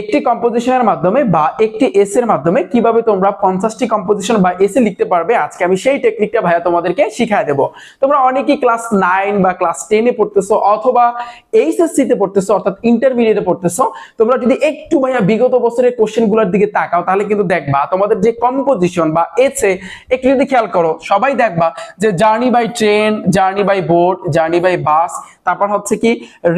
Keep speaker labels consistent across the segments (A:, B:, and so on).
A: একটি কম্পোজিশনের মাধ্যমে বা একটি এস এর মাধ্যমে কীভাবে তোমরা পঞ্চাশটি কম্পোজিশন বা এসে লিখতে পারবে, আজকে আমি সেই টেকনিকটা ভাইয়া তোমাদেরকে শিখায় দেবো। তোমরা অনেকেই ক্লাস নাইন বা ক্লাস টেনে পড়তেছো অথবা এইচএসসি তে পড়তেছো, অর্থাৎ ইন্টারমিডিয়েটে পড়তেছো। তোমরা যদি একটু ভাইয়া বিগত বছরের কোশ্চেনগুলোর দিকে তাকাও, তাহলে কিন্তু দেখবা তোমাদের যে কম্পোজিশন বা এসে একটু যদি খেয়াল করো, সবাই দেখবা যে journey by train journey by boat journey by bus তারপর হচ্ছে কি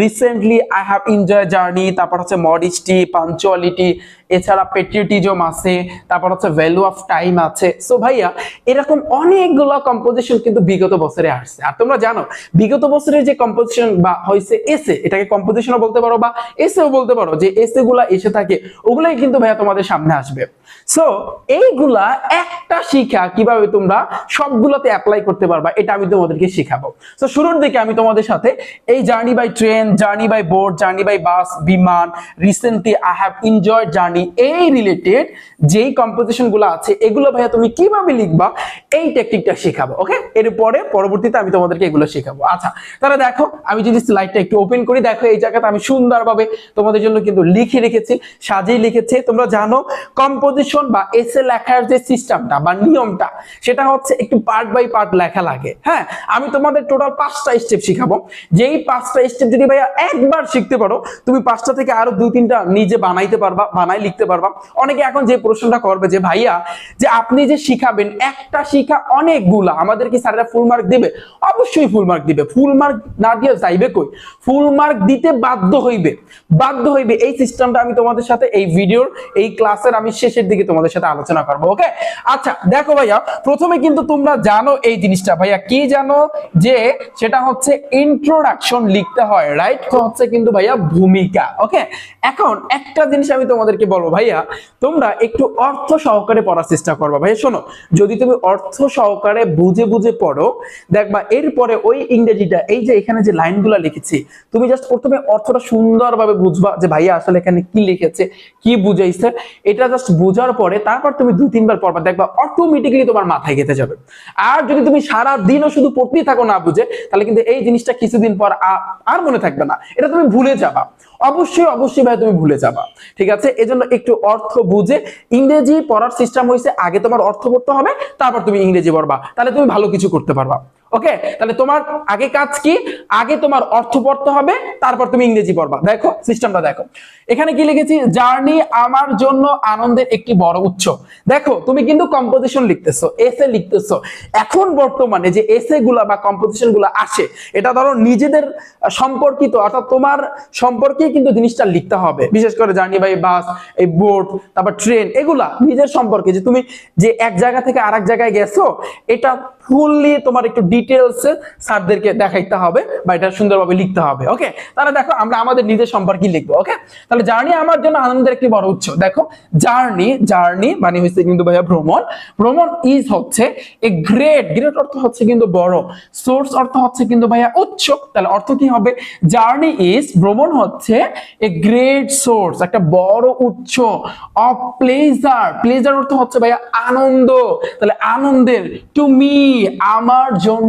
A: recently I have enjoy journey তারপর হচ্ছে মডিস্টি পাঞ্চুয়ালিটি এছাড়া পেট্রিয়টিজম আছে, তারপর হচ্ছে ভ্যালু অফ টাইম আছে। সো ভাইয়া, এরকম অনেকগুলো কম্পোজিশন কিন্তু বিগত বছরে আসছে। আর তোমরা জানো, বিগত বছরের যে কম্পোজিশন বা হয়েছে এসে এটাকে কম্পোজিশনও বলতে পারো বা এসেও বলতে পারো, যে এসে গুলা এসে থাকে, ওগুলাই কিন্তু ভাইয়া তোমাদের সামনে আসবে। সো এইগুলা একটা শিক্ষা কীভাবে তোমরা সবগুলোতে অ্যাপ্লাই করতে পারবা, এটা আমি তোমাদেরকে শিখাবো। সো শুরুর দিকে আমি তোমাদের সাথে এই journey by train journey by boat journey by bus বিমান recently I have enjoyed journey এই রিলেটেড যেই কম্পোজিশনগুলো আছে, এগুলো ভাইয়া তুমি কীভাবে লিখবা? এই টেকনিকটা শেখাবো ওকে এরপরে পরবর্তীতে আমি তোমাদেরকে এগুলো শেখাবো। আচ্ছা তাহলে দেখো, আমি যদি স্লাইডটা একটু ওপেন করি, দেখো এই জায়গাতে আমি সুন্দরভাবে তোমাদের জন্য কিন্তু লিখে রেখেছি, সাজিয়ে লিখেছি। তোমরা জানো কম্পোজিশন বা এসে লেখার যে সিস্টেমটা বা নিয়মটা, সেটা হচ্ছে একটু পার্ট বাই পার্ট লেখা লাগে হ্যাঁ? আমি তোমাদের টোটাল পাঁচটা স্টেপ শিখাবো। যেই পাঁচটা স্টেপ যদি ভাইয়া একবার শিখতে পারো, তুমি পাঁচটা থেকে আরও দুই তিনটা নিজে বানাইতে পারবা বানাই লিখতে পারবা। অনেকে এখন যে প্রশ্নটা করবে যে, ভাইয়া, যে আপনি যে শিখাবেন, একটা শিখা অনেকগুলা আমাদের কি স্যারেরা ফুল মার্ক দিবে? অবশ্যই ফুল মার্ক দিবে। ফুল মার্ক না দিয়ে যাইবে কই? ফুল মার্ক দিতে বাধ্য হইবে। বাধ্য হইবে এই সিস্টেমটা আমি তোমাদের সাথে, এই ভিডিওর এই ক্লাসের আমি শেষের দিকে তোমাদের সাথে আলোচনা করব ওকে আচ্ছা দেখো ভাইয়া, প্রথমে কিন্তু তোমরা জানো এই জিনিসটা। ভাইয়া, কি জানো? যে সেটা হচ্ছে ইন্ট্রোডাকশন লিখতে হয় রাইট হচ্ছে কিন্তু ভাইয়া ভূমিকা ওকে এখন একটা জিনিস আমি তোমাদেরকে বলব, ভাইয়া, তোমরা একটু অর্থ সহকারে পড়ার চেষ্টা করবা। ভাইয়া, শোনো, যদি তুমি অর্থ সহকারে বুঝে বুঝে পড়ো, দেখবা এরপরে ওই ইংরেজিটা, এই যে এখানে যে লাইনগুলো লিখেছি, তুমি জাস্ট প্রথমে অর্থটা সুন্দরভাবে বুঝবা যে, ভাইয়া, আসলে এখানে কি লিখেছে, কি বুঝাইছে? এটা জাস্ট বোঝার পরে তারপর তুমি দুই, তিনবার পড়বা, দেখবা অটোমেটিক্যালি তোমার মাথায় গেতে যাবে। আর যদি তুমি সারা দিনও শুধু পড়তেই থাকো না বুঝে, তাহলে কিন্তু এই জিনিসটা কিছুদিন পর আর মনে থাকবে না। এটা তুমি ভুলে যাবা। অবশ্যই অবশ্যই ভাই তুমি ভুলে যাবা। ঠিক আছে? এজন্য একটু অর্থ বুঝে ইংরেজি পড়ার সিস্টেম হয়েছে আগে তোমার অর্থ পড়তে হবে, তারপর তুমি ইংরেজি পড়বা। তাহলে তুমি ভালো কিছু করতে পারবা। ওকে তাহলে তোমার আগে কাজ কি? আগে তোমার অর্থ পড়তে হবে, তারপর তুমি ইংরেজি পড়বা। দেখো সিস্টেমটা দেখো। এখানে কি লিখেছি? জার্নি আমার জন্য আনন্দের একটি বড় উৎস। দেখো, তুমি কিন্তু কম্পোজিশন লিখতেছো এসে লিখতেছো। এখন বর্তমানে যে এসে গুলা বা কম্পোজিশনগুলা আসে, এটা ধরো নিজেদের সম্পর্কিত, অর্থাৎ তোমার সম্পর্কে কিন্তু জিনিসটা লিখতে হবে। বিশেষ করে জার্নি বাই বাস এই বোট তারপর ট্রেন এগুলা নিজের সম্পর্কে। যে তুমি যে এক জায়গা থেকে আরেক জায়গায় গেছো, এটা ফুললি তোমার একটু ডিটেলস স্যারদেরকে দেখাইতে হবে বা এটা সুন্দরভাবে লিখতে হবে ওকে তাহলে দেখো আমরা আমাদের নিজের সম্পর্কে লিখব ওকে তাহলে জার্নি আমার জন্য আনন্দের একটি বড় উৎস। দেখো জার্নি জার্নি মানে হচ্ছে কিন্তু ভাইয়া ভ্রমণ। ভ্রমণ ইজ হচ্ছে এ গ্রেট গ্রেট অর্থ হচ্ছে কিন্তু বড়। সোর্স অর্থ হচ্ছে কিন্তু ভাইয়া উৎস। তাহলে অর্থ কি হবে? জার্নি ইজ ভ্রমণ হচ্ছে এ গ্রেট সোর্স একটা বড় উৎস অফ প্লেজার প্লেজার অর্থ হচ্ছে ভাইয়া আনন্দ। তাহলে আনন্দের টু মি আমার জন্য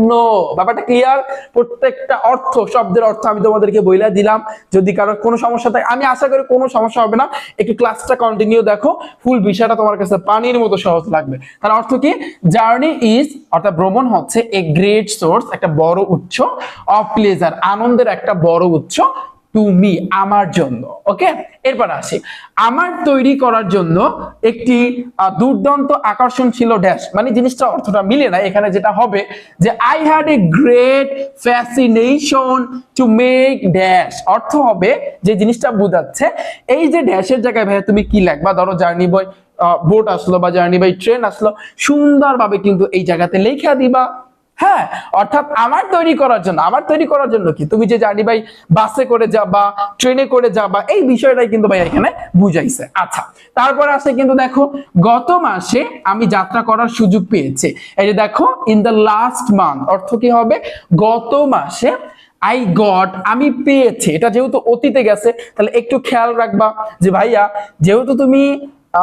A: ব্যাপারটা ক্লিয়ার প্রত্যেকটা অর্থ, শব্দের অর্থ আমি তোমাদেরকে বইলা দিলাম। যদি কারও কোনো সমস্যা থাকে, আমি আশা করি কোনো সমস্যা হবে না। একটু ক্লাসটা কন্টিনিউ দেখো। ফুল বিষয়টা তোমার কাছে পানির মতো সহজ লাগবে। তার অর্থ কি? জার্নি ইজ অর্থাৎ ভ্রমণ হচ্ছে এ গ্রেট সোর্স একটা বড় উৎস অফ প্লেজার আনন্দের একটা বড় উৎস তুমি আমার জন্য ওকে এরপর আসি। আমার তৈরি করার জন্য একটি দুর্দান্ত আকর্ষণ ছিল ড্যাশ মানে জিনিসটা অর্থটা মিলে না। এখানে যেটা হবে যে I had a great fascination to make dash অর্থ হবে যে জিনিসটা বোঝাচ্ছে, এই যে ড্যাশের জায়গায় ভাই তুমি কি লিখবা ধরো জার্নি বই বোট আসলো বা জার্নি বাই ট্রেন আসলো। সুন্দরভাবে কিন্তু এই জায়গাতে লেখা দিবা। হ্যাঁ অর্থাৎ আমার তৈরি করার জন্য, আমার তৈরি করার জন্য কি? তুমি যে জানি ভাই বাসে করে যাবা ট্রেনে করে যাবা এই বিষয়টাই কিন্তু ভাই এখানে বুঝাইছে। আচ্ছা তারপরে আসে কিন্তু দেখো, গত মাসে আমি যাত্রা করার সুযোগ পেয়েছি। এই যে দেখো ইন দ্য লাস্ট মান্থ অর্থ কি হবে? গত মাসে আই গট আমি পেয়েছি। এটা যেহেতু অতীতে গেছে, তাহলে একটু খেয়াল রাখবা যে ভাইয়া, যেহেতু তুমি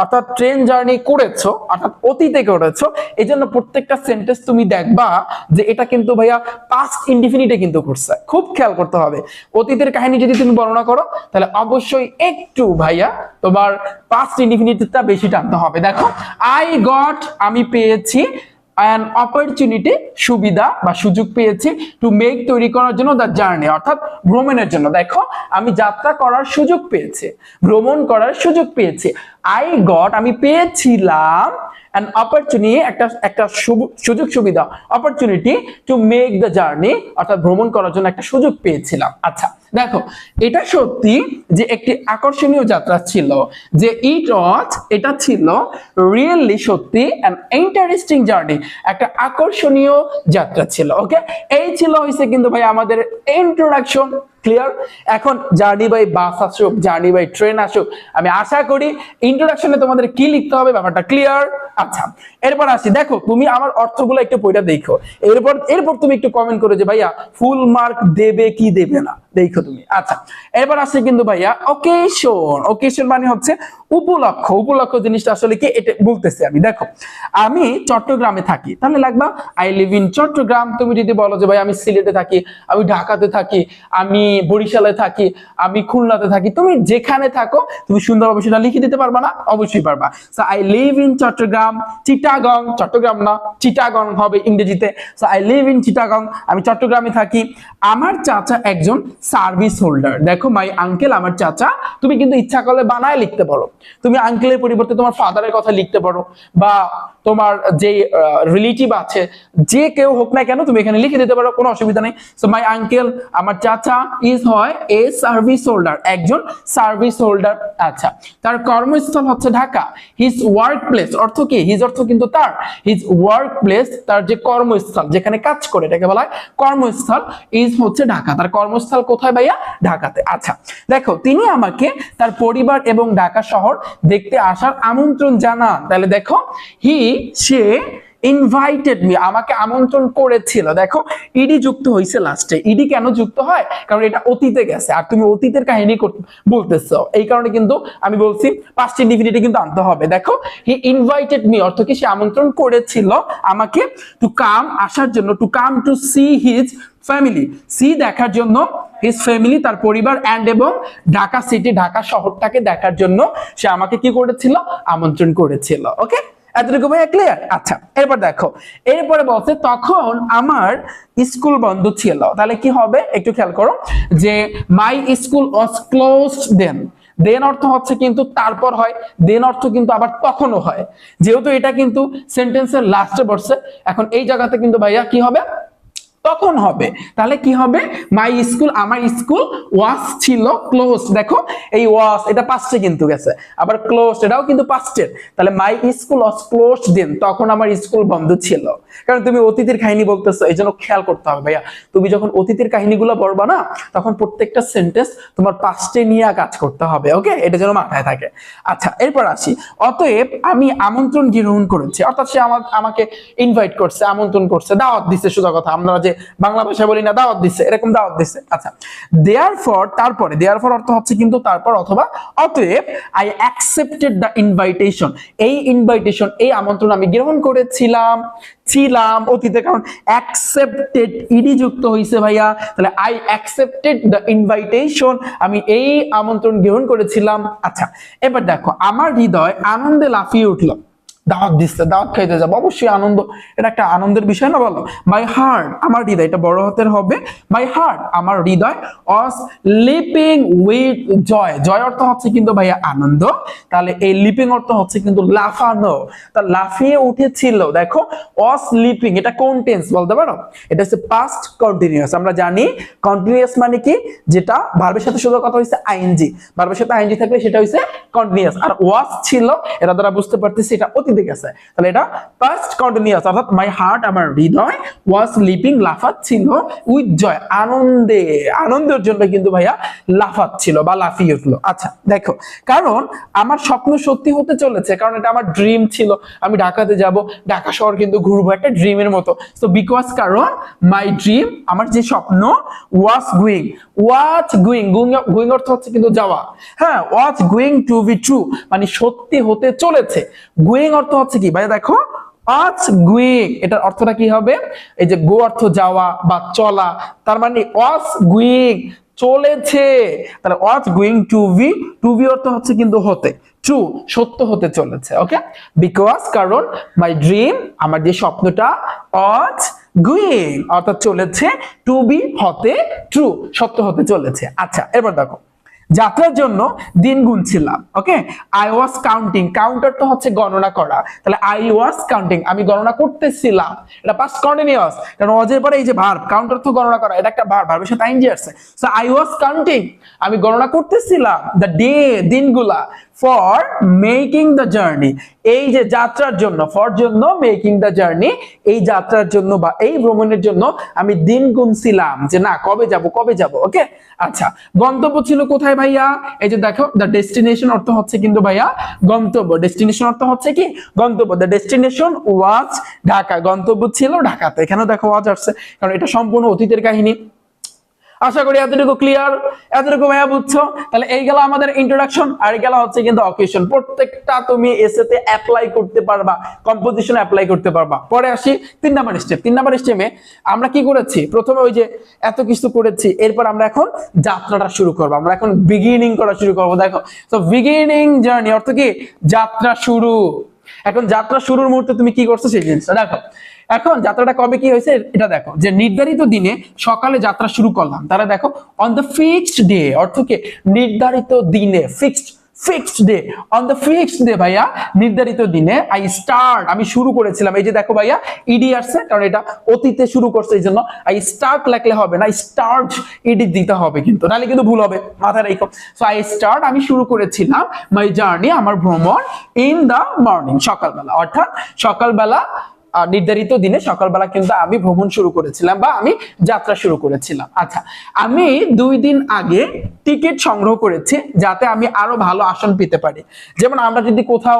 A: অর্থাৎ ট্রেন জার্নি করেছ, অর্থাৎ অতীতে করেছ এই জন্য প্রত্যেকটা সেন্টেন্স তুমি দেখবা যে এটা কিন্তু ভাইয়া পাস্ট ইনডিফিনিটে কিন্তু করছে। খুব খেয়াল করতে হবে। অতীতের কাহিনী যদি তুমি বর্ণনা করো, তাহলে অবশ্যই একটু ভাইয়া তোমার পাস্ট ইনডিফিনিটটা বেশি টানতে হবে। দেখো আই গট আমি পেয়েছি অ্যান অপরচুনিটি সুবিধা বা সুযোগ পেয়েছি টু মেক তৈরি করার জন্য দ্য জার্নি অর্থাৎ ভ্রমণের জন্য। দেখো, আমি যাত্রা করার সুযোগ পেয়েছি, ভ্রমণ করার সুযোগ পেয়েছি। আই গট আমি পেয়েছিলাম অ্যান অপরচুনিটি একটা একটা সুযোগ সুবিধা opportunity to make the journey অর্থাৎ ভ্রমণ করার জন্য একটা সুযোগ পেয়েছিলাম। আচ্ছা দেখো, এটা সত্যি যে একটি আকর্ষণীয় যাত্রা ছিল, যে ইট ওয়াজ এটা ছিল রিয়েলি সত্যি অ্যান ইন্টারেস্টিং জার্নি একটা আকর্ষণীয় যাত্রা ছিল ওকে এই ছিল হয়েছে কিন্তু ভাই আমাদের ইন্ট্রোডাকশন ক্লিয়ার এখন জার্নি বাই বাস আসুক জার্নি বাই ট্রেন আসুক, আমি আশা করি ইন্ট্রোডাকশনে তোমাদের কি লিখতে হবে, ব্যাপারটা ক্লিয়ার আচ্ছা এরপর আসি, দেখো, তুমি আমার অর্থগুলো একটু বইটা দেখো, এরপর এরপর তুমি একটু কমেন্ট করো যে ভাইয়া ফুল মার্ক দেবে কি দেবে না? দেখো তুমি। আচ্ছা এবার আসছে কিন্তু ভাইয়া ওকেশন ওকেশন মানে হচ্ছে উপলক্ষ। উপলক্ষ জিনিসটা আসলে কি এটা বলতেছি আমি। দেখো, আমি চট্টগ্রামে থাকি। তাহলে লাগবা আই লিভ ইন চট্টগ্রাম। তুমি যদি বলো যে ভাই আমি সিলেটে থাকি, আমি ঢাকাতে থাকি, আমি বরিশালে থাকি, আমি খুলনাতে থাকি, তুমি যেখানে থাকো, তুমি সুন্দরভাবে সেটা লিখে দিতে পারবা না? অবশ্যই পারবা। So I live in Chattogram. Chittagong Chattogram না চিটাগং হবে ইংরেজিতে। So I live in Chittagong আমি চট্টগ্রামে থাকি। আমার চাচা একজন সার্ভিস হোল্ডার দেখো মাই আঙ্কেল আমার চাচা, তুমি কিন্তু ইচ্ছা করলে বানায় লিখতে পারো। তুমি আঙ্কেলের পরিবর্তে তোমার ফাদারের কথা লিখতে পারো, বা তোমার যে রিলেটিভ আছে, যে কেউ হোক না কেন তুমি এখানে লিখে দিতে পারো, কোনো অসুবিধা নেই। সো মাই আঙ্কেল আমার চাচা ইজ হয় এ সার্ভিস হোল্ডার একজন সার্ভিস হোল্ডার আচ্ছা তার কর্মস্থল হচ্ছে ঢাকা। হিজ ওয়ার্ক প্লেস অর্থ কি? হিজ অর্থ কিন্তু তার। হিজ ওয়ার্ক প্লেস তার যে কর্মস্থল, যেখানে কাজ করে, এটাকে বলা হয় কর্মস্থল ইজ হচ্ছে ঢাকা। তার কর্মস্থল কোথায় ভাইয়া? ঢাকাতে। আচ্ছা দেখো, তিনি আমাকে তার পরিবার এবং ঢাকা শহর দেখতে আসার আমন্ত্রণ জানান। তাহলে দেখো, হি, সে ইনভাইটেড মি আমাকে আমন্ত্রণ করেছিল। দেখো ইডি যুক্ত হয়েছে লাস্টে ইডি কেন যুক্ত হয়? কারণ এটা অতীতে গেছে। আর তুমি অতীতের কাহিনী বলতেছো। এই কারণে কিন্তু আমি বলছি পাঁচটি ডিফিনিটি কিন্তু আনতে হবে। দেখো হি ইনভাইটেড মি অর্থ কি সে আমন্ত্রণ করেছিল আমাকে টু কাম আসার জন্য to come to see his family see দেখার জন্য হিজ ফ্যামিলি তার পরিবার অ্যান্ড এবং ঢাকা সিটি ঢাকা শহরটাকে দেখার জন্য সে আমাকে কি করেছিল? আমন্ত্রণ করেছিল ওকে এতটুকু ভাইয়া ক্লিয়ার আচ্ছা এরপর দেখো, এরপরে বলছে, তখন আমার স্কুল বন্ধ ছিল। তাহলে কি হবে? একটু খেয়াল করো, যে মাই স্কুল ওয়াজ ক্লোজড দেন দেন অর্থ হচ্ছে কিন্তু তারপর হয় দেন অর্থ কিন্তু আবার তখনও হয়। যেহেতু এটা কিন্তু সেন্টেন্সের লাস্টে বসছে, এখন এই জায়গাতে কিন্তু ভাইয়া কি হবে? তখন হবে। তাহলে কি হবে? মাই স্কুল আমার স্কুল ওয়াস ছিল ক্লোজ দেখো, এই ওয়াস এটা পাস্টে কিন্তু গেছে। আবার ক্লোজ এটাও কিন্তু পাস্টের তাহলে মাই স্কুল ওয়াস ক্লোজ দেন তখন আমার স্কুল বন্ধ ছিল। কারণ তুমি অতীতের কাহিনী বলতেছো, এই জন্য খেয়াল করতে হবে ভাইয়া। তুমি যখন অতীতের কাহিনীগুলো পড়বা না, তখন প্রত্যেকটা সেন্টেন্স তোমার পাস্টে নিয়ে কাজ করতে হবে ওকে এটা যেন মাথায় থাকে। আচ্ছা এরপর আসি। অতএব আমি আমন্ত্রণ গ্রহণ করেছি। অর্থাৎ সে আমাকে ইনভাইট করছে, আমন্ত্রণ করছে, দাওয়াত দিচ্ছে সোজা কথা। আমরা যে বাংলা ভাষায় বলি না, দাওয়াত দিচ্ছে এরকম দাওয়াত দিচ্ছে আচ্ছা দেয়ার ফর তারপরে দেয়ার ফর অর্থ হচ্ছে কিন্তু তারপর অথবা অতএব আই অ্যাকসেপ্টেড দ্য ইনভাইটেশন এই ইনভাইটেশন এই আমন্ত্রণ আমি গ্রহণ করেছিলাম, ছিলাম অতীতে, কারণ অ্যাকসেপ্টেড ইডি যুক্ত হয়েছে ভাইয়া। তাহলে আই অ্যাকসেপ্টেড দ্য ইনভাইটেশন আমি এই আমন্ত্রণ গ্রহণ করেছিলাম। আচ্ছা এবার দেখো, আমার হৃদয় আনন্দে লাফিয়ে উঠল। দাওয়াত দিচ্ছে, দাওয়াত খাইতে যাব। অবশ্যই আনন্দ, এটা একটা আনন্দের বিষয় না বলো? মাই হার্ট আমার হৃদয়, এটা বড় হাতের হবে। মাই হার্ট আমার হৃদয় অস লিপিং উইথ জয় জয় অর্থ হচ্ছে কিন্তু ভাইয়া আনন্দ। তাহলে এই লিপিং অর্থ হচ্ছে কিন্তু লাফানো। তা লাফিয়ে উঠেছিল, দেখো অস লিপিং এটা কোন টেন্স বলতে পারো? এটা হচ্ছে পাস্ট কন্টিনিউয়াস আমরা জানি কন্টিনিউয়াস মানে কি? যেটা ভার্বের সাথে শুধু কথা হচ্ছে আইএনজি ভার্বের সাথে আইএনজি থাকলে সেটা হচ্ছে কন্টিনিউয়াস আর ওয়াস ছিল, এটা দ্বারা বুঝতে পারতেছি, এটা অতীত অতীতে গেছে তাহলে এটা পাস্ট কন্টিনিউয়াস অর্থাৎ মাই হার্ট আমার হৃদয় ওয়াজ লিপিং লাফাচ্ছিল উইথ জয় আনন্দে। আনন্দের জন্য কিন্তু ভাইয়া লাফাচ্ছিল বা লাফিয়ে উঠল। আচ্ছা দেখো, কারণ আমার স্বপ্ন সত্যি হতে চলেছে, কারণ এটা আমার ড্রিম ছিল। আমি ঢাকাতে যাব, ঢাকা শহর কিন্তু ঘুরবো একটা ড্রিমের মতো। তো বিকজ কারণ মাই ড্রিম আমার যে স্বপ্ন was going was going going অর্থ হচ্ছে কিন্তু যাওয়া। হ্যাঁ was going to be true মানে সত্যি হতে চলেছে। গুইং অর্থ হচ্ছে কি? ভাই দেখো ওয়াজ গুইং এটার অর্থটা কি হবে? এই যে গো অর্থ যাওয়া বা চলা, তার মানে ওয়াজ গুইং চলেছে। তাহলে was going to be to be অর্থ হচ্ছে কিন্তু হতে, ট্রু, সত্য হতে চলেছে, ওকে? বিকজ কারণ মাই ড্রিম, আমার যে স্বপ্নটা ওয়াজ গুইং অর্থাৎ চলেছে, টু বি হতে, ট্রু, সত্য হতে চলেছে। আচ্ছা এবার দেখো। যাত্রার জন্য দিন গুনছিলাম okay I was counting counter তো হচ্ছে গণনা করা। তাহলে আই ওয়াজ কাউন্টিং আমি গণনা করতেছিলাম। এটা পাস্ট কন্টিনিউয়াস কারণ ওয়াজের পরে এই যে ভার্ব কাউন্টার তো গণনা করা, এটা একটা ভার্ব ভার্বের সাথে আইনজি আছে। সো আই ওয়াজ কাউন্টিং আমি গণনা করতেছিলাম দ্য ডে দিনগুলা। ফর মেকিং দ্য জার্নি এই যে যাত্রার জন্য ফর জন্য মেকিং দ্য জার্নি এই যাত্রার জন্য বা এই ভ্রমণের জন্য আমি দিন গুনছিলাম যে না, কবে যাব কবে যাব ওকে আচ্ছা গন্তব্য ছিল কোথায় ভাইয়া? এই যে দেখো দ্য ডেস্টিনেশন অর্থ হচ্ছে কিন্তু ভাইয়া গন্তব্য। ডেস্টিনেশন অর্থ হচ্ছে কি? গন্তব্য। The destination was Dhaka. গন্তব্য ছিল ঢাকাতে। এখানেও দেখো ওয়াজ আসছে। কারণ এটা সম্পূর্ণ অতীতের কাহিনী। আশা করি এতটুকু ক্লিয়ার এতটুকু ভাইয়া বুঝছ? তাহলে এই গেল আমাদের ইন্ট্রোডাকশন আর গেল হচ্ছে কিন্তু অকেশন প্রত্যেকটা তুমি এসেতে অ্যাপ্লাই করতে পারবা কম্পোজিশন অ্যাপ্লাই করতে পারবা। পরে আসি তিন নাম্বার স্টেপ তিন নাম্বার স্টেপে আমরা কি করেছি? প্রথমে ওই যে এত কিছু করেছি, এরপর আমরা এখন যাত্রাটা শুরু করব। আমরা এখন বিগিনিং করা শুরু করব। দেখো, তো বিগিনিং জার্নি অর্থ কি? যাত্রা শুরু। এখন যাত্রা শুরুর মুহূর্তে তুমি কি করছ সেই জিনিসটা? দেখো এখন যাত্রাটা কবে কি হয়েছে এটা দেখো। যে নির্ধারিত দিনে সকালে যাত্রা শুরু করলাম। তারা দেখো অন দ্য ফিক্সড ডে অর্থ কি? নির্ধারিত দিনে fixed fixed day on the fixed day ভাইয়া, নির্ধারিত দিনে আই স্টার্ট আমি শুরু করেছিলাম। এই যে দেখো ভাইয়া ইডি আসছে, কারণ এটা অতীতে শুরু করছে এই জন্য আই স্টার্ট লাগলে হবে না স্টার্ট ইডি দিতে হবে কিন্তু, নাহলে কিন্তু ভুল হবে, মাথায় রেখো। সো আই স্টার্ট আমি শুরু করেছিলাম মাই জার্নি আমার ভ্রমণ ইন দ্য মর্নিং সকালবেলা। অর্থাৎ সকালবেলা নির্ধারিত দিনে সকালবেলা কিন্তু আমি ভ্রমণ শুরু করেছিলাম বা আমি যাত্রা শুরু করেছিলাম। আচ্ছা আমি দুই দিন আগে টিকিট সংগ্রহ করেছি যাতে আমি আরও ভালো আসন পেতে পারি। যেমন আমরা যদি কোথাও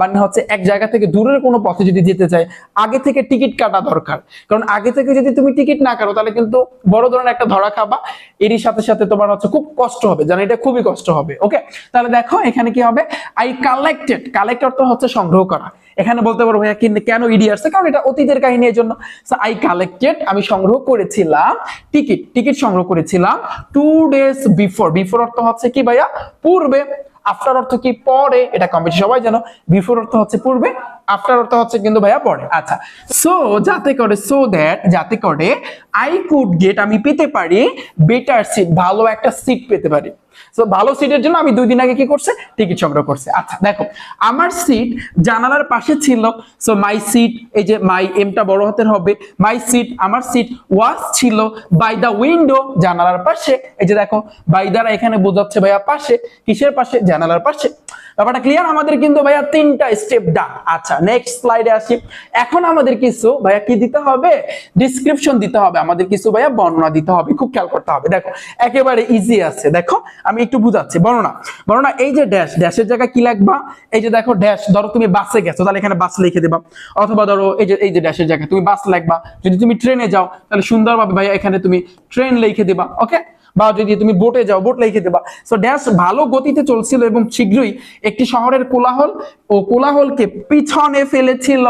A: মানে হচ্ছে এক জায়গা থেকে দূরের কোনো পথে যদি যেতে চাই, আগে থেকে টিকিট কাটা দরকার। কারণ আগে থেকে যদি তুমি টিকিট না কাটো, তাহলে কিন্তু বড় ধরনের একটা ধরা খাবা। এরই সাথে সাথে তোমার হচ্ছে খুব কষ্ট হবে জানো এটা খুবই কষ্ট হবে ওকে তাহলে দেখো এখানে কি হবে? আই কালেক্টেড কালেক্টর তো হচ্ছে সংগ্রহ করা। এখানে বলতে পারব, ভাইয়া কিন্তু কেন ইডি আসছে? কারণ এটা অতীতের কাহিনী এর জন্য আই কালেক্টেড আমি সংগ্রহ করেছিলাম টিকিট। টিকিট সংগ্রহ করেছিলাম টু ডেজ বিফোর বিফোর অর্থ হচ্ছে কি, ভাইয়া? পূর্বে। আফটার অর্থ কি, পরে। এটা কম্পিটিশন সবাই জানো। বিফোর অর্থ হচ্ছে পূর্বে আফটার অর্থ হচ্ছে কিন্তু, ভাইয়া, পরে। আচ্ছা। সো যাতে করে সো দ্যাট যাতে করে আই কুড গেট আমি পেতে পারি বেটার সিট ভালো একটা সিট পেতে পারি। সো ভালো সিটের জন্য আমি দুই দিন আগে কি করছে? টিকিট সংগ্রহ করছে। আচ্ছা দেখো, আমার সিট জানালার পাশে ছিল। সো মাই সিট এই যে মাই এমটা বড় হাতের হবে। মাই সিট আমার সিট ওয়াজ ছিল বাই দা উইন্ডো জানালার পাশে। এই যে দেখো বাই দ্বারা এখানে বোঝাচ্ছে ভাইয়া পাশে, কিসের পাশে? জানালার পাশে। ব্যাপারটা ক্লিয়ার আমাদের কিন্তু ভাইয়া তিনটা স্টেপ ডান আচ্ছা নেক্সট স্লাইডে আসি। এখন আমাদের কিছু, ভাইয়া কি দিতে হবে? ডিসক্রিপশন দিতে হবে। আমাদের কিছু ভাইয়া বর্ণনা দিতে হবে। খুব খেয়াল করতে হবে। দেখো, একেবারে ইজি আছে। দেখো আমি একটু বুঝাচ্ছি। বর্ণনা। বর্ণনা, এই যে ড্যাশ ড্যাশের জায়গায় কি লাগবা এই যে দেখো ড্যাশ ধরো তুমি বাসে গেছো, তাহলে এখানে বাস লিখে দেবা। অথবা ধরো এই যে এই যে ড্যাশের জায়গায় তুমি বাস লাগবা যদি তুমি ট্রেনে যাও, তাহলে সুন্দরভাবে ভাইয়া এখানে তুমি ট্রেন লিখে দেবা ওকে বা যদি তুমি বোটে যাও বোট লিখে দেবা। সো ড্যাশ ভালো গতিতে চলছিল এবং শীঘ্রই একটি শহরের কোলাহল ও কোলাহলকে পিছনে ফেলেছিল।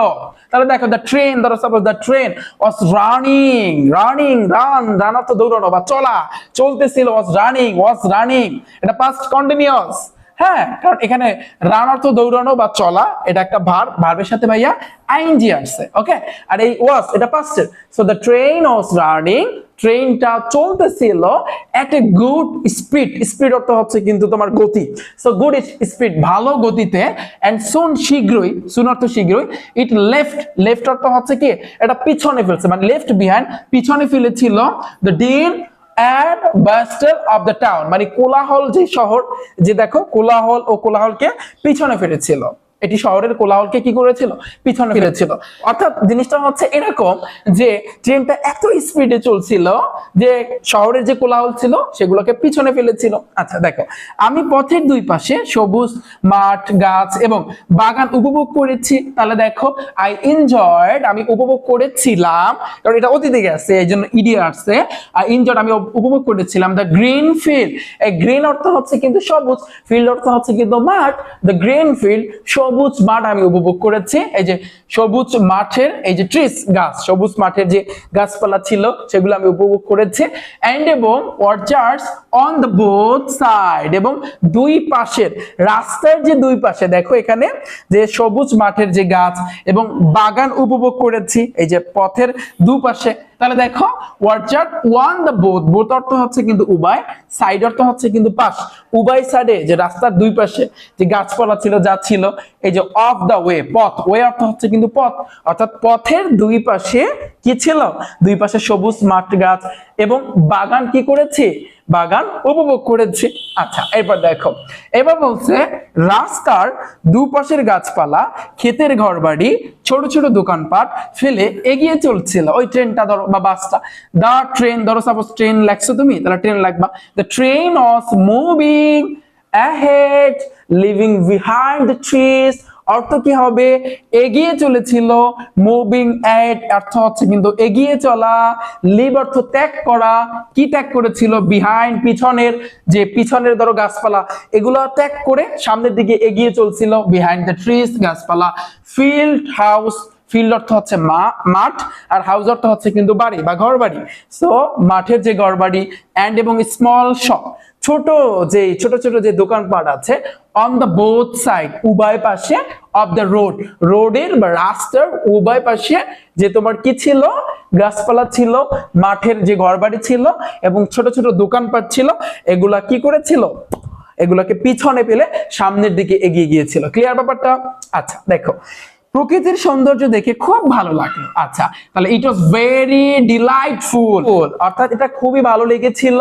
A: তাহলে দেখো দ্য ট্রেন ধরো suppose the train was running running run run অর্থ দৌড়ানো বা চলা, চলতেছিল ওয়াজ রানিং ওয়াজ রানিং এটা পাস্ট কন্টিনিউয়াস হ্যাঁ কারণ এখানে রান অর্থ দৌড়ানো বা চলা, এটা একটা ভার ভার্বের সাথে ভাইয়া আইনজি আসছে ওকে আর এই ওয়াজ এটা পাস্টের so the train was running ট্রেনটা চলতেছিল at a good speed speed অর্থ হচ্ছে কিন্তু তোমার গতি। সো গুড স্পিড ভালো গতিতে এন্ড সুন শীঘ্রই সুন অর্থ শীঘ্রই ইট লেফট লেফট অর্থ হচ্ছে কি? এটা পিছনে ফেলছে মানে লেফট বিহাইন্ড পিছনে ফেলেছিল the din and bustle of the town মানে কোলাহল যে শহর, যে দেখো, কোলাহল ও কোলাহলকে পিছনে ফেলেছিল। এটি শহরের কোলাহলকে কি করেছিল? পিছনে ফেলেছিল। অর্থাৎ জিনিসটা হচ্ছে এরকম যে ট্রেনটা এত স্পিডে চলছিল যে শহরের যে কোলাহল ছিল, সেগুলোকে পিছনে ফেলেছিল। আচ্ছা দেখো, আমি পথের দুই পাশে সবুজ মাঠ, গাছ এবং বাগান উপভোগ করেছি। তাহলে দেখো আই এনজয়েড আমি উপভোগ করেছিলাম, কারণ এটা অতীতে গেছে, এই জন্য ইডি আসছে আই এনজয়েড আমি উপভোগ করেছিলাম দ্য গ্রিন ফিল্ড গ্রিন অর্থ হচ্ছে কিন্তু সবুজ ফিল্ড অর্থ হচ্ছে কিন্তু মাঠ। দ্য গ্রিন ফিল্ড সবুজ মাঠ আমি উপভোগ করেছি। এই যে সবুজ মাঠের, এই যে ট্রিস গাছ, সবুজ মাঠের যে গাছপালা ছিল, সেগুলো আমি উপভোগ করেছি। অ্যান্ড এবং orchards on the both side এবং দুই পাশের, রাস্তার যে দুই পাশে, দেখো এখানে যে সবুজ মাঠের যে গাছ এবং বাগান উপভোগ করেছি। এই যে পথের দুপাশে তাহলে দেখো orchard on the both both অর্থ হচ্ছে কিন্তু উভয় সাইড অর্থ হচ্ছে কিন্তু পাশ। উবাই সাইডে যে রাস্তার দুই পাশে যে গাছপালা ছিল, যা ছিল, এই যে অফ দ্য ওয়ে পথ ওয়ে অর্থ হচ্ছে কিন্তু পথ। অর্থাৎ পথের দুই পাশে কি ছিল? দুই পাশে সবুজ মাঠ গাছ এবং বাগান কি করেছে? বাগান উপভোগ করেছে। আচ্ছা এরপর দেখো। এবার বলছে, রাস্তার দুপাশের গাছপালা, ক্ষেতের ঘরবাড়ি, ছোট ছোট দোকানপাট ফেলে এগিয়ে চলছিল। ওই ট্রেনটা ধরো বা বাসটা। দা ট্রেন, ধরো সাপোজ ট্রেন লাগছো তুমি, তাহলে train লাগবা। The train was moving ahead leaving behind the trees অর্থ কি হবে? এগিয়ে চলেছিল মুভিং এট অর্থ হচ্ছে কিন্তু এগিয়ে চলা লিভ অর্থ ত্যাগ করা, কি ত্যাগ করেছিল? বিহাইন্ড পিছনের, যে পিছনের ধরো গাছপালা, এগুলো ত্যাগ করে সামনের দিকে এগিয়ে চলছিল বিহাইন্ড দ্য ট্রিজ গাছপালা। ফিল্ড হাউস ফিল্ড অর্থ হচ্ছে মা, মাঠ, আর হাউস অর্থ হচ্ছে কিন্তু বাড়ি বা ঘর বাড়ি সো মাঠের যে ঘর বাড়ি অ্যান্ড এবং স্মল শপ ছোট যে, ছোট ছোট যে দোকানপাট আছে অন দ্য বোথ সাইড উভয় পাশে অফ দ্য রোড রোডের বা রাস্তার উভয় পাশে যে তোমার কি ছিল? গাছপালা ছিল, মাঠের যে ঘরবাড়ি ছিল এবং ছোট ছোট দোকানপাট ছিল, এগুলা কি করেছিল? এগুলাকে পিছনে পেলে সামনের দিকে এগিয়ে গিয়েছিল। ক্লিয়ার ব্যাপারটা? আচ্ছা দেখো। প্রকৃতির সৌন্দর্য দেখে খুব ভালো লাগল। আচ্ছা তাহলে ইট ওয়াজ ভেরি ডিলাইটফুল অর্থাৎ এটা খুবই ভালো লেগেছিল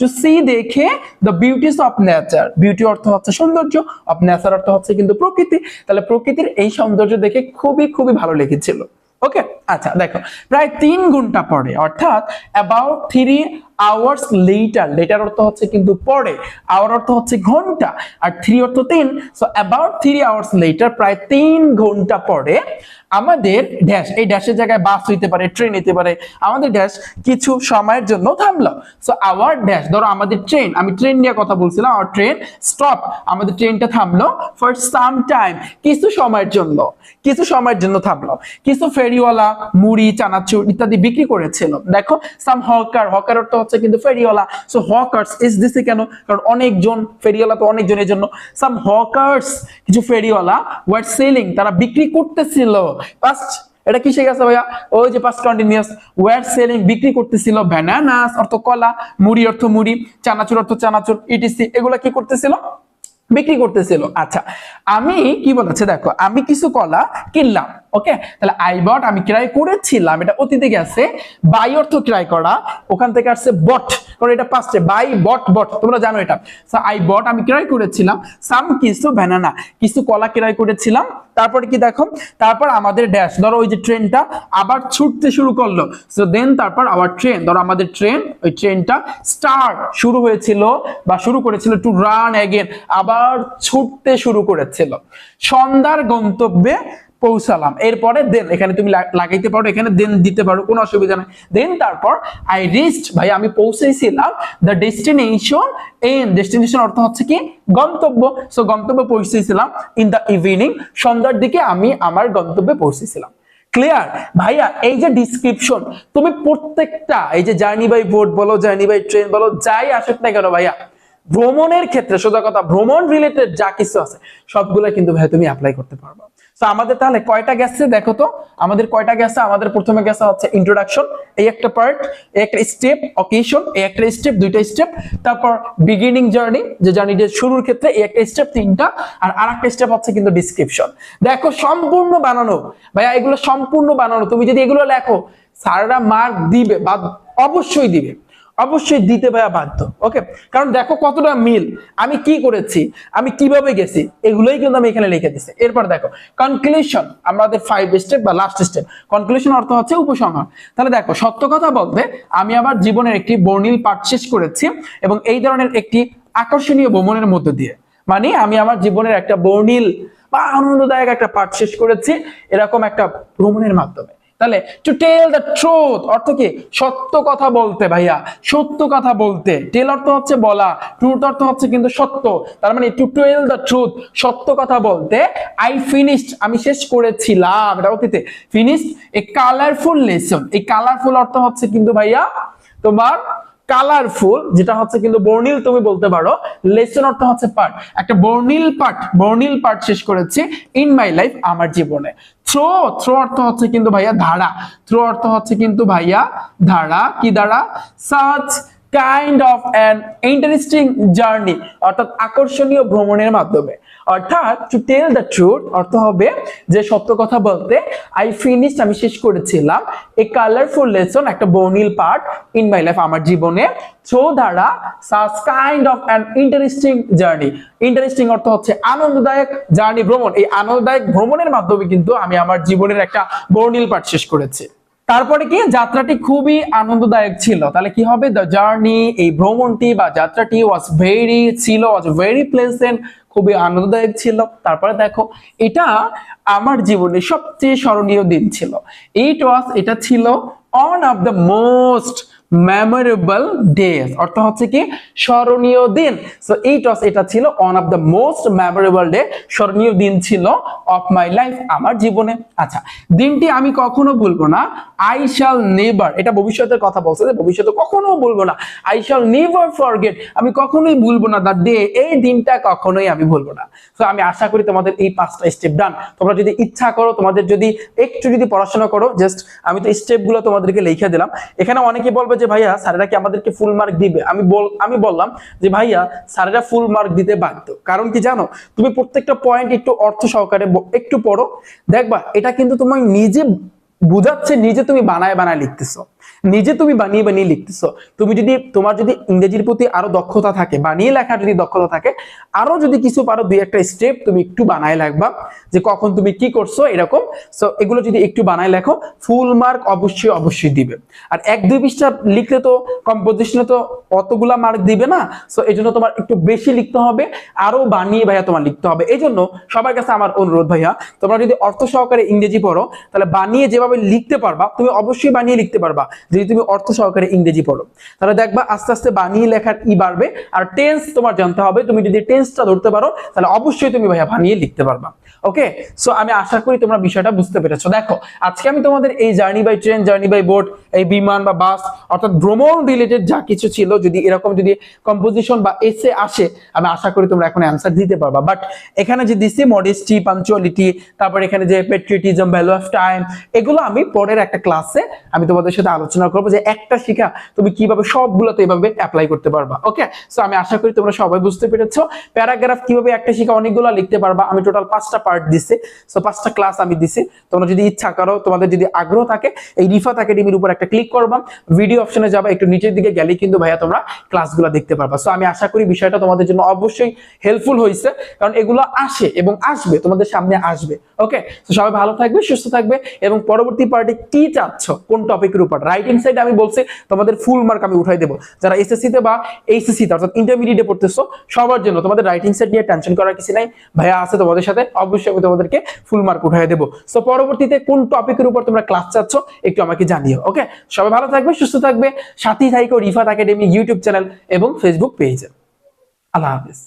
A: টু সি দেখে the beauties of nature beauty অর্থ হচ্ছে সৌন্দর্য অফ নেচার অর্থ হচ্ছে কিন্তু প্রকৃতি। তাহলে প্রকৃতির এই সৌন্দর্য দেখে খুবই খুবই ভালো লেগেছিল। ওকে আচ্ছা দেখো, প্রায় তিন ঘণ্টা পরে, অর্থাৎ about three hours later later অর্থ হচ্ছে কিন্তু পরে আওয়ার অর্থ হচ্ছে ঘণ্টা, আর থ্রি অর্থ তিন so about three hours later প্রায় তিন ঘণ্টা পরে আমাদের ড্যাশ এই ড্যাশের জায়গায় বাস হইতে পারে ট্রেন হইতে পারে, আমাদের ড্যাশ কিছু সময়ের জন্য থামলো। সো আওয়ার ড্যাশ ধরো আমাদের ট্রেন আমি ট্রেন নিয়ে কথা বলছিলাম আর ট্রেন স্টপ আমাদের ট্রেনটা থামলো ফর সাম টাইম কিছু সময়ের জন্য, কিছু সময়ের জন্য থামলো। কিছু ফেরিওয়ালা মুড়ি, চানাচুর ইত্যাদি বিক্রি করেছিল। দেখো সাম হকার হকার অর্থ হচ্ছে কিন্তু ফেরিওয়ালা সো হকার্স ইস দিসে কেন? কারণ অনেকজন ফেরিওয়ালা তো অনেকজনের জন্য। সাম হকার্স কিছু ফেরিওয়ালা ওয়ার সেলিং তারা বিক্রি করতেছিল। ফার্স্ট এটা কিসে গেছে ভাইয়া? ওই যে ফার্স্ট কন্টিনিউয়াস ওয়ার সেলিং বিক্রি করতেছিল ব্যানানাস অর্থ কলা, মুড়ি অর্থ মুড়ি, চানাচুর অর্থ চানাচুর ইটিসি এগুলা কি করতেছিল? বিক্রি করতেছিল। আচ্ছা আমি কি বলেছে দেখো, আমি কিছু কলা কিনলাম। ওকে তাহলে আই বট আমি ক্রয় করেছিলাম, এটা অতীতে গেছে। বাই অর্থ ক্রয় করা, ওখান থেকে আসছে বট কারণ এটা পাঁচটে বাই বট বট তোমরা জানো এটা। আই বট আমি ক্রয় করেছিলাম সাম কিছু ব্যানানা কিছু কলা ক্রয় করেছিলাম। তারপরে কি দেখো, তারপর আমাদের ড্যাশ ধরো ওই যে ট্রেনটা আবার ছুটতে শুরু করল। সো দেন তারপর আবার ট্রেন ধরো আমাদের ট্রেন ওই ট্রেনটা স্টার্ট শুরু হয়েছিল বা শুরু করেছিল টু রান এগেন আবার ছুটতে শুরু করেছিল। সন্ধ্যার গন্তব্যে পৌঁছালাম। এরপরে দেন এখানে তুমি লাগাইতে পারো, এখানে দেন দিতে পারো, কোনো অসুবিধা নেই। দেন তারপর আই রিস্ট ভাই আমি পৌঁছেছিলাম দ্য ডেস্টিনেশন এন ডেস্টিনেশন অর্থ হচ্ছে কি? গন্তব্য। সো গন্তব্যে পৌঁছেছিলাম ইন দ্য ইভিনিং সন্ধ্যার দিকে আমি আমার গন্তব্যে পৌঁছেছিলাম। ক্লিয়ার ভাইয়া, এই যে ডিসক্রিপশন তুমি প্রত্যেকটা, এই যে জার্নি বাই বোট বলো, জার্নি বাই ট্রেন বলো, যাই আসুক না কেন ভাইয়া, ভ্রমণের ক্ষেত্রে, সোজা কথা, ভ্রমণ রিলেটেড যা কিছু আছে, সবগুলো কিন্তু ভাই তুমি অ্যাপ্লাই করতে পারবে। আমাদের তাহলে কয়টা গেছে দেখো তো? আমাদের কয়টা গেছে? আমাদের প্রথমে গেছে হচ্ছে ইন্ট্রোডাকশন এই একটা পার্ট এই একটা স্টেপ অকেশন এই একটা স্টেপ দুইটা স্টেপ তারপর বিগিনিং জার্নি যে জার্নিটা শুরুর ক্ষেত্রে এই একটা স্টেপ তিনটা, আর আরেকটা স্টেপ হচ্ছে কিন্তু ডিসক্রিপশন দেখো, সম্পূর্ণ বানানো। ভাইয়া, এগুলো সম্পূর্ণ বানানো। তুমি যদি এগুলো লেখো, স্যাররা মার্ক দিবে বা অবশ্যই দিবে। অবশ্যই দিতে ভাইয়া বাধ্য ওকে কারণ দেখো কতটা মিল, আমি কি করেছি, আমি কীভাবে গেছি, এগুলোই কিন্তু আমি এখানে লিখে দিচ্ছি এরপর দেখো কনক্লুশন আমাদের ফাইভ স্টেপ বা লাস্ট স্টেপ কনক্লুশন অর্থ হচ্ছে উপসংহার। তাহলে দেখো, সত্য কথা বলতে, আমি আমার জীবনের একটি বর্ণিল পাঠ শেষ করেছি এবং এই ধরনের একটি আকর্ষণীয় ভ্রমণের মধ্য দিয়ে। মানে আমি আমার জীবনের একটা বর্ণিল বা আনন্দদায়ক একটা পাঠ শেষ করেছি, এরকম একটা ভ্রমণের মাধ্যমে। তাহলে টু টেল দ্য ট্রুথ অর্থ কি? সত্য কথা বলতে ভাইয়া, সত্য কথা বলতে। টেল অর্থ হচ্ছে বলা ট্রুথ অর্থ হচ্ছে কিন্তু সত্য। তার মানে টু টেল দ্য ট্রুথ সত্য কথা বলতে আই ফিনিশড আমি শেষ করেছিলাম। এটা অতীতে। ফিনিশড এ কালারফুল লেসন এই কালারফুল অর্থ হচ্ছে কিন্তু ভাইয়া তোমার কালারফুল যেটা হচ্ছে কিন্তু বর্ণিল তুমি বলতে পারো। লেসন অর্থ হচ্ছে পার্ট একটা বর্ণিল পার্ট বর্ণিল পার্ট শেষ করেছি ইন মাই লাইফ আমার জীবনে। থ্রো থ্রো অর্থ হচ্ছে কিন্তু ভাইয়া ধারা। থ্রো অর্থ হচ্ছে কিন্তু ভাইয়া ধারা। কি ধারা? Such kind of an interesting journey অর্থাৎ আকর্ষণীয় ভ্রমণের মাধ্যমে। অর্থাৎ টু টেল দ্য ট্রুথ অর্থ হবে যে সত্য কথা বলতে আই ফিনিশড আমি শেষ করেছিলাম এ কালারফুল লেসন একটা বর্ণিল পার্ট ইন মাই লাইফ আমার জীবনে। থ্রো দ্বারা such kind of an interesting journey interesting অর্থ হচ্ছে আনন্দদায়ক জার্নি ভ্রমণ। এই আনন্দদায়ক ভ্রমণের মাধ্যমে কিন্তু আমি আমার জীবনের একটা বর্ণিল পাঠ শেষ করেছি। তারপরে কি? যাত্রাটি খুবই আনন্দদায়ক ছিল। তাহলে কি হবে? দ্য জার্নি এই ভ্রমণটি বা যাত্রাটি ওয়াজ ভেরি ছিল ওয়াজ ভেরি প্লেজেন্ট খুবই আনন্দদায়ক ছিল। তারপরে দেখো, এটা আমার জীবনে সবচেয়ে স্মরণীয় দিন ছিল। ইট ওয়াজ এটা ছিল on of the most memorable days অর্থ হচ্ছে কি? স্মরণীয় দিন। সো এইট ওয়াজ এটা ছিল on of the most memorable day স্মরণীয় দিন ছিল অফ মাই লাইফ আমার জীবনে। আচ্ছা দিনটি আমি কখনো ভুলবো না। আই শাল নেভার এটা ভবিষ্যতের কথা বলছে যে ভবিষ্যতে কখনো ভুলবো না। আই শাল নেভার ফরগেট আমি কখনোই ভুলবো না। দ্য ডে এই দিনটা কখনোই আমি ভুলবো না। তো আমি আশা করি তোমাদের এই পাঁচটা স্টেপ ডান তোমরা যদি ইচ্ছা করো, তোমাদের যদি একটু যদি পড়াশোনা করো জাস্ট আমি তো স্টেপগুলো তোমাদেরকে লিখে দিলাম। এখানে অনেকে বলবে যে ভাইয়া, স্যারেরা কি আমাদেরকে ফুল মার্ক দিবে? আমি বল, আমি বললাম যে ভাইয়া, স্যারেরা ফুল মার্ক দিতে বাধ্য। কারণ কি জানো? তুমি প্রত্যেকটা পয়েন্ট একটু অর্থ সহকারে একটু পড়ো। দেখবা, এটা কিন্তু তোমার নিজে বুঝাচ্ছে, নিজে তুমি বানায় বানায় লিখতেছো। নিজে তুমি বানিয়ে বানিয়ে লিখতেছো। তুমি যদি, তোমার যদি ইংরেজির প্রতি আরও দক্ষতা থাকে, বানিয়ে লেখার যদি দক্ষতা থাকে, আরও যদি কিছু পারো, দুই একটা স্টেপ তুমি একটু বানায় লাগবা যে কখন তুমি কি করছ এরকম। সো এগুলো যদি একটু বানায় লেখো ফুল মার্ক অবশ্যই অবশ্যই দিবে। আর এক দুই পৃষ্ঠা লিখলে তো কম্পোজিশনে তো অতগুলা মার্ক দিবে না। সো এই জন্য তোমার একটু বেশি লিখতে হবে, আরও বানিয়ে ভাইয়া তোমার লিখতে হবে। এই জন্য সবার কাছে আমার অনুরোধ ভাইয়া, তোমরা যদি অর্থ সহকারে ইংরেজি পড়ো, তাহলে বানিয়ে যেভাবে লিখতে পারবা, তুমি অবশ্যই বানিয়ে লিখতে পারবা। যদি তুমি অর্থ সহকারে ইংরেজি পড়ো। তাহলে দেখবা আস্তে আস্তে বানিয়ে লেখার ই বাড়বে আর টেন্স তোমার জানতে হবে। তুমি যদি টেন্সটা ধরতে পারো, তাহলে অবশ্যই তুমি ভাইয়া বানিয়ে লিখতে পারবা। ওকে সো আমি আশা করি তোমরা বিষয়টা বুঝতে পেরেছ। দেখো, আজকে আমি তোমাদের এই journey by train journey by boat এই বিমান বা বাস অর্থাৎ ভ্রমণ রিলেটেড যা কিছু ছিল, যদি এরকম যদি কম্পোজিশন বা এসে আসে, আমি আশা করি তোমরা এখন অ্যান্সার দিতে পারবা। বাট এখানে যে দিছি মডেস্টি পাঞ্চুয়ালিটি তারপর এখানে যে পেট্রিটিজম ভ্যালু অফ টাইম এগুলো আমি পরের একটা ক্লাসে আমি তোমাদের সাথে আলোচনা করব যে একটা শিখা তুমি কীভাবে সবগুলোতে এভাবে অ্যাপ্লাই করতে পারবা ওকে সো আমি আশা করি তোমরা সবাই বুঝতে পেরেছ। প্যারাগ্রাফ কীভাবে একটা শিখা অনেকগুলো লিখতে পারবা। আমি টোটাল পাঁচটা পার্ট দিছি। সো পাঁচটা ক্লাস আমি দিছি। তোমরা যদি ইচ্ছা করো, তোমাদের যদি আগ্রহ থাকে, এই রিফাত একাডেমির উপর একটা ক্লিক করবা। ভিডিও অপশনে যাবা, একটু নিচের দিকে গেলে কিন্তু ভাইয়া তোমরা ক্লাসগুলো দেখতে পারবা। সো আমি আশা করি বিষয়টা তোমাদের জন্য অবশ্যই হেল্পফুল হয়েছে কারণ এগুলো আসে এবং আসবে, তোমাদের সামনে আসবে ওকে তো সবাই ভালো থাকবে, সুস্থ থাকবে এবং পরবর্তী পার্টি কি চাচ্ছ, কোন টপিকের উপর রাইটিং সাইড আমি বলছি, তোমাদের ফুল মার্ক আমি উঠাই দেবো। যারা এসএসসি তে বা এইচএসসি তে, অর্থাৎ ইন্টারমিডিয়েটে পড়তেছো, সবার জন্য তোমাদের রাইটিং সাইড নিয়ে টেনশন করার কিছু নাই। ভাইয়া আছে তোমাদের সাথে, অবশ্যই আমি তোমাদেরকে ফুল মার্ক উঠাই দেবো। সো পরবর্তীতে কোন টপিকের উপর তোমরা ক্লাস চাচ্ছ, একটু আমাকে জানিও ওকে সবাই ভালো থাকবে, সুস্থ থাকবে সাথী থাইকো রিফাত একাডেমি ইউটিউব চ্যানেল এবং ফেসবুক পেজে আল্লাহ হাফিজ।